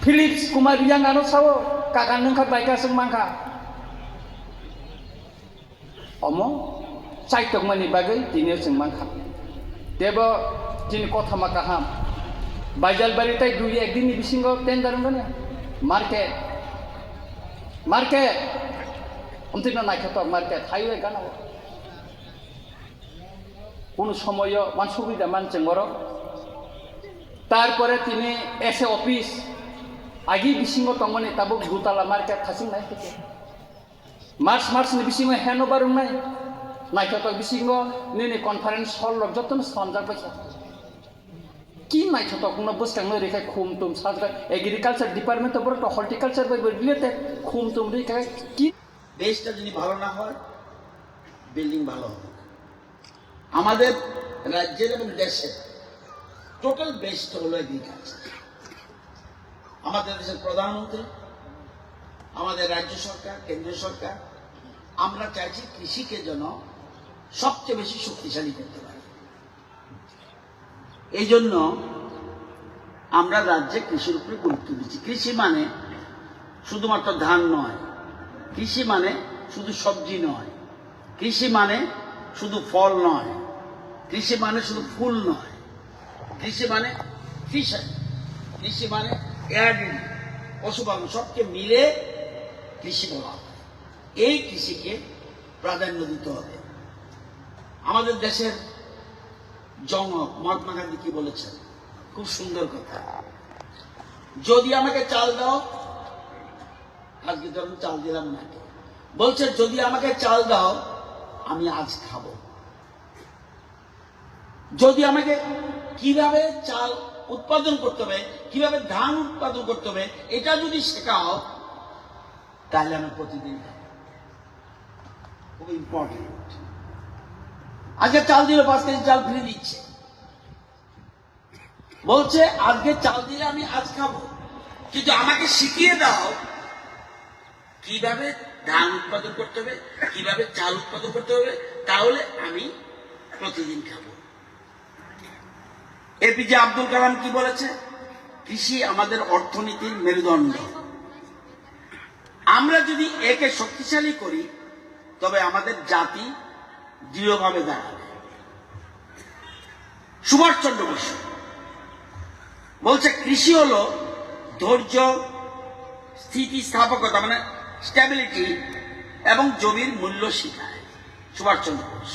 Philips kumar yang anu sawo kakan nengkat baika seng mangka. মানি বাগৈ দিনে जों মানখা দেব দিন কথা মা কাহাম বাইজাল বাড়ি তাই দুই একদিনই বিসিঙ্গ টেন্ডার মানে মার্কেট মার্কেট অন্তিম নাইখাতক মার্কেট হাইওয়ে গানাও কোনো সময় মান সুবিধা মানছে বড় তারপরে তিনি এসে অফিস। আগে বিসিঙ্গ তংমানে তাবো দুতলা মার্কেট খাসিং নাই মার্চ মার্চ ni bisingo hanover নাই। নাইখাতক বিসিঙ্গ নিনি কনফারেন্স হল লগ যতন সঞ্জাক বাইসা কি নাইখাতক না বসকাংনো রেখা খুম তুম সাজরা এগ্রিকালচার ডিপার্টমেন্ট অফ হর্টিকালচার বাই বলিতে খুম তুম রেখা কি? দেশটা যদি ভালো না হয় বিল্ডিং ভালো হবে। আমাদের রাজ্যের এবং দেশের টোটাল বেসটা হলো এগ্রিকালচার আমাদের দেশের প্রধানমন্ত্রী, আমাদের রাজ্য সরকার, কেন্দ্রীয় সরকার, আমরা চাইছি কৃষিকে যেন সবচেয়ে বেশি শক্তিশালী করতে পারি। এই জন্য আমরা রাজ্যে কৃষির উপরে গুরুত্ব দিচ্ছি। কৃষি মানে শুধুমাত্র ধান নয়, কৃষি মানে শুধু সবজি নয়, কৃষি মানে শুধু ফল নয়, কৃষি মানে শুধু ফুল নয়। কৃষি মানে ফিশারি। কৃষি মানে এয়ারডিং পশুপালন সবকে মিলে কৃষি বলা এই কৃষিকে প্রাধান্য দিতে হবে। আমাদের দেশের জনক মহাত্মা গান্ধী কি বলেছেন? খুব সুন্দর কথা। যদি আমাকে চাল দাও, আজকে ধরুন চাল দিলাম না বলছে, যদি আমাকে চাল দাও, আমি আজ খাব। যদি আমাকে কীভাবে চাল উৎপাদন করতে হবে, কীভাবে ধান উৎপাদন করতে হবে, এটা যদি শেখাও, তাহলে আমি প্রতিদিন খুব ইম্পর্টেন্ট আজকে চাল দিলে, পাঁচ কেজি চাল ফিরে দিচ্ছে। বলছে, আজকে চাল দিলে আমি আজ খাব। কিন্তু আমাকে শিখিয়ে দাও, কীভাবে ধান উৎপাদন করতে হবে, কীভাবে চাল উৎপাদন করতে হবে, তাহলে আমি প্রতিদিন খাব। এপিজে আব্দুল কালাম কি বলেছে? কৃষি আমাদের অর্থনীতির মেরুদণ্ড। আমরা যদি একে শক্তিশালী করি, তবে আমাদের জাতি দৃঢ়ভাবে দাঁড়াবে। সুভাষচন্দ্র বসু বলছে, কৃষি হল ধৈর্য, স্থিতিস্থাপকতা মানে স্ট্যাবিলিটি এবং জমির মূল্য শিখায় সুভাষচন্দ্র বোস।